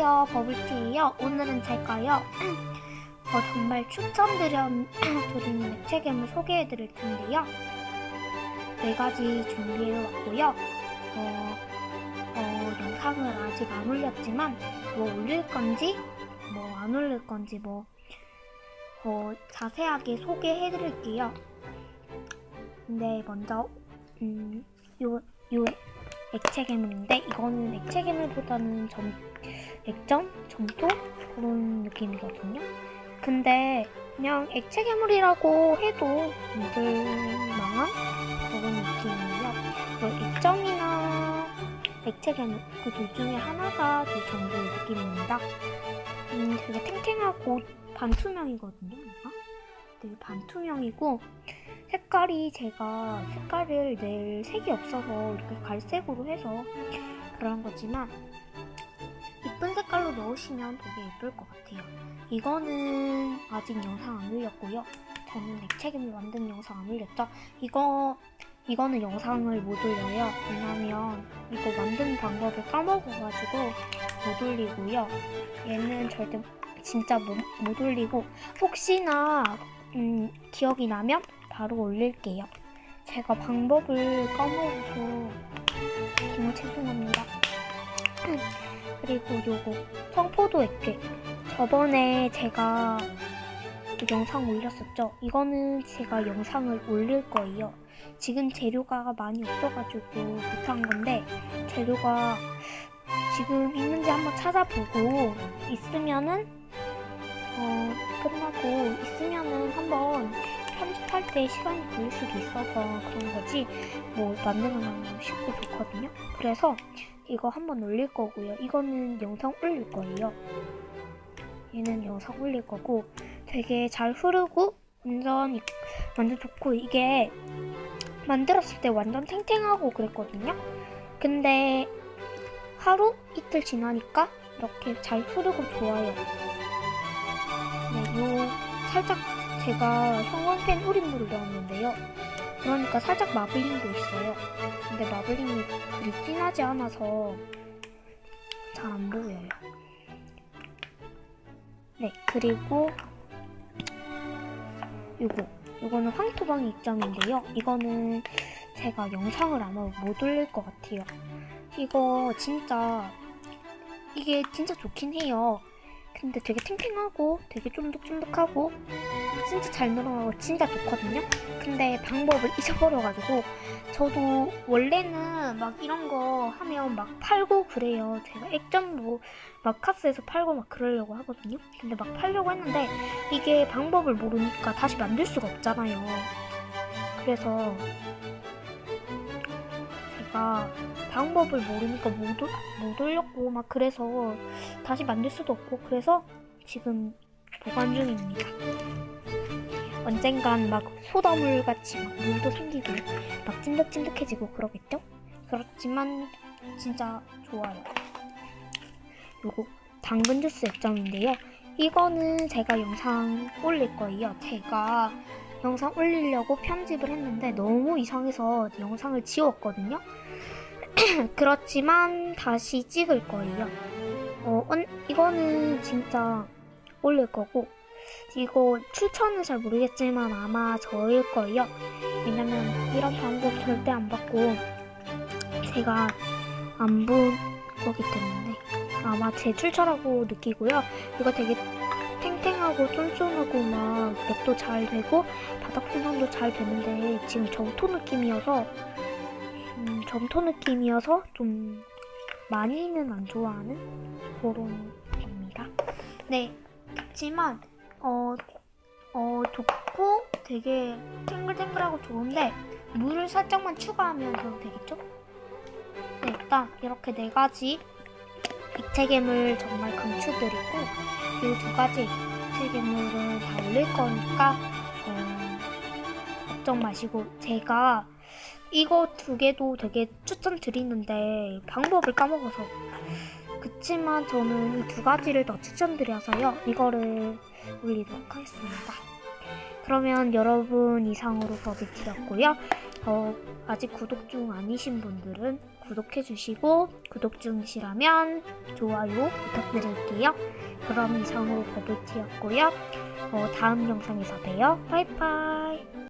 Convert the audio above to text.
클리어 버블티이요. 오늘은 제가요. 어, 정말 추천드린 책임을 소개해드릴 텐데요. 네 가지 준비해왔고요. 어, 어, 영상을 아직 안 올렸지만 뭐 올릴 건지 뭐 안 올릴 건지 뭐 어, 자세하게 소개해드릴게요. 근데 먼저 음, 요, 요 액체괴물인데 이거는 액체괴물보다는 전 액정 정도? 그런 느낌이거든요. 근데 그냥 액체 괴물이라고 해도 믿을만한 그런 느낌이에요. 뭐 액정이나 액체 괴물 그 둘 중에 하나가 될 정도의 느낌입니다. 음, 되게 탱탱하고 반투명이거든요. 얘가 네, 반투명이고 색깔이 제가 색깔을 낼 색이 없어서 이렇게 갈색으로 해서 그런 거지만 이쁜 색깔로 넣으시면 되게 예쁠 것 같아요. 이거는 아직 영상 안 올렸고요. 저는 액체괴물 만든 영상 안 올렸죠. 이거 이거는 영상을 못 올려요. 왜냐면 이거 만드는 방법을 까먹어가지고 못 올리고요. 얘는 절대 진짜 못, 못 올리고 혹시나 음, 기억이 나면 바로 올릴게요. 제가 방법을 까먹어서 정말 죄송합니다. 그리고 요거 청포도 액괴 저번에 제가 그 영상 올렸었죠. 이거는 제가 영상을 올릴 거예요. 지금 재료가 많이 없어가지고 못한 건데 재료가 지금 있는지 한번 찾아보고 있으면은 어 끝나고 있으면은 한번 편집할 때 시간이 걸릴 수도 있어서 그런 거지 뭐 만드는 건 쉽고 좋거든요. 그래서 이거 한번 올릴 거고요. 이거는 영상 올릴 거예요. 얘는 영상 올릴 거고 되게 잘 흐르고 완전 완전 좋고 이게 만들었을 때 완전 탱탱하고 그랬거든요. 근데 하루 이틀 지나니까 이렇게 잘 흐르고 좋아요. 네, 요 살짝 제가 형광펜 우린 물을 넣었는데요. 그러니까 살짝 마블링도 있어요. 근데 마블링이 그리 진하지 않아서 잘 안 보여요. 네, 그리고 요거. 요거는 황토방이 입장인데요. 이거는 제가 영상을 아마 못 올릴 것 같아요. 이거 진짜 이게 진짜 좋긴 해요. 근데 되게 탱탱하고 되게 쫀득쫀득하고 진짜 잘 늘어나고 진짜 좋거든요. 근데 방법을 잊어버려가지고 저도 원래는 막 이런 거 하면 막 팔고 그래요. 제가 액점도 막 카스에서 팔고 막 그러려고 하거든요. 근데 막 팔려고 했는데 이게 방법을 모르니까 다시 만들 수가 없잖아요. 그래서 제가 방법을 모르니까 못, 올- 못 올렸고 막 그래서 다시 만들 수도 없고 그래서 지금 보관 중입니다. 언젠간 막 소다물 같이 막 물도 생기고 막 찐득찐득해지고 그러겠죠? 그렇지만 진짜 좋아요. 요거 당근 주스 액정인데요. 이거는 제가 영상 올릴 거예요. 제가 영상 올리려고 편집을 했는데 너무 이상해서 영상을 지웠거든요. 그렇지만 다시 찍을 거예요. 어, 언- 이거는 진짜 올릴 거고 이거 출처는 잘 모르겠지만 아마 저일 거예요. 왜냐면 이런 방법 절대 안 받고 제가 안 본 거기 때문에 아마 제 출처라고 느끼고요. 이거 되게 탱탱하고 쫀쫀하고 막 맵도 잘 되고 바닥 풍선도 잘 되는데 지금 점토 느낌이어서 음, 점토 느낌이어서 좀 많이는 안 좋아하는 그런 겁니다. 네, 그렇지만 어, 어 좋고 되게 탱글탱글하고 좋은데 물을 살짝만 추가하면 더 되겠죠? 네, 일단 이렇게 네 가지 액체괴물 정말 강추드리고 이 두 가지 액체괴물을 다 올릴 거니까 어, 걱정 마시고 제가 이거 두 개도 되게 추천드리는데 방법을 까먹어서. 그치만 저는 이 두 가지를 더 추천드려서요 이거를 올리도록 하겠습니다. 그러면 여러분 이상으로 버비티였고요. 어, 아직 구독 중 아니신 분들은 구독해주시고 구독 중이시라면 좋아요 부탁드릴게요. 그럼 이상으로 버블티였고요. 어, 다음 영상에서 봬요. 바이바이.